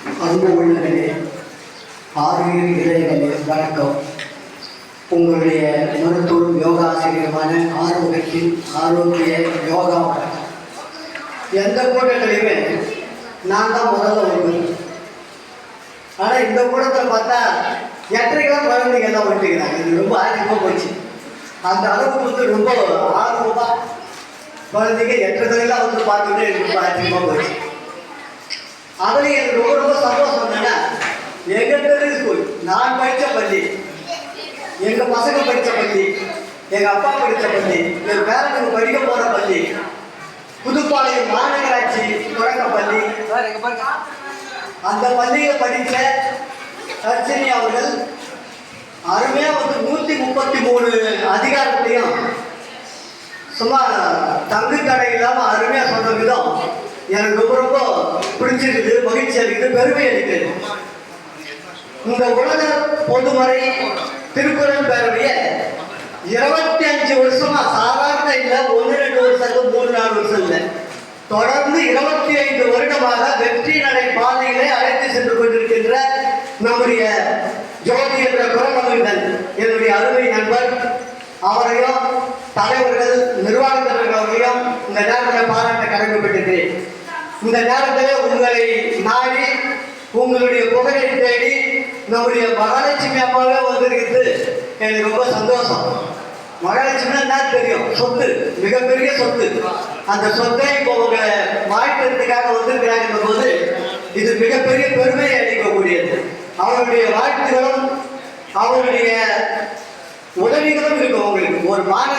அன்பு உள்ளங்களே ஆறுயிர் இளைஞர்களே வணக்கம். உங்களுடைய மருத்துவம் யோகாசிரியமான ஆரோக்கியத்தின் ஆரோக்கிய யோகா எந்த கூட்டத்திலையுமே நான் தான் முதல்ல வருவேன் ஆனால் இந்த கூட்டத்தில் பார்த்தா எட்டரைக்கெல்லாம் குழந்தைங்க எல்லாம் வந்துக்கிறாங்க இது ரொம்ப ஆச்சரியமாக போச்சு. அந்த அளவுக்கு வந்து ரொம்ப ஆர்வமாக குழந்தைங்க எட்டரைக்கெல்லாம் வந்து பார்த்துட்டு எனக்கு ரொம்ப ஆச்சரியமாக போச்சு. அதில் எனக்கு ரொம்ப ரொம்ப சந்தோஷம் என்னன்னா எங்கள் ஸ்கூல் நான் படித்த பள்ளி எங்கள் பசங்க படித்த பள்ளி எங்கள் அப்பா படித்த பள்ளி என் பேரனுக்கு படிக்க போகிற பள்ளி புதுப்பாளையம் மாநகராட்சி தொடக்க பள்ளி. அந்த பள்ளியில் படித்த தர்ஷினி அவர்கள் அருமையாக வந்து நூற்றி முப்பத்தி மூணு அதிகாரத்தையும் சும்மா தங்கு கடை இல்லாமல் அருமையாக சொன்ன விதம். எனக்கு ரொம்ப ரொம்ப பிடிச்சிருக்குது மகிழ்ச்சி அளிக்குது பெருமை அளிக்குது. இந்த உலக பொதுமறை திருக்குறள் பேரவைய இருபத்தி அஞ்சு வருஷமா சாதாரண இல்லை ஒன்று ரெண்டு வருஷம் மூணு நாலு வருஷம் இல்லை. தொடர்ந்து இருபத்தி ஐந்து வருடமாக வெற்றி நடை பாதையிலே அழைத்து சென்று கொண்டிருக்கின்ற நம்முடைய ஜோதி என்ற குரலமைந்தன் என்னுடைய அருமை நண்பர் அவரையும் தலைவர்கள் நிர்வாகத்தினர்கள் அவரையும் இந்த நேரத்தில் பாராட்ட கடமைப்பட்டிருக்கிறேன். இந்த நேரத்தில் உங்களை நாடி உங்களுடைய புகழை தேடி நம்முடைய மகாலட்சுமி அம்மாவே வந்திருக்கிறது. எனக்கு ரொம்ப சந்தோஷம். மகாலட்சுமினா என்ன தெரியும்? சொத்து மிகப்பெரிய சொத்து. அந்த சொத்தை இப்போ உங்களை வாழ்த்துறதுக்காக வந்திருக்கிறாங்க போது இது மிகப்பெரிய பெருமையை அளிக்கக்கூடியது. அவருடைய வாழ்த்துகளும் அவருடைய உதவிகளும் இருக்கும் உங்களுக்கு ஒரு மாநகராட்சி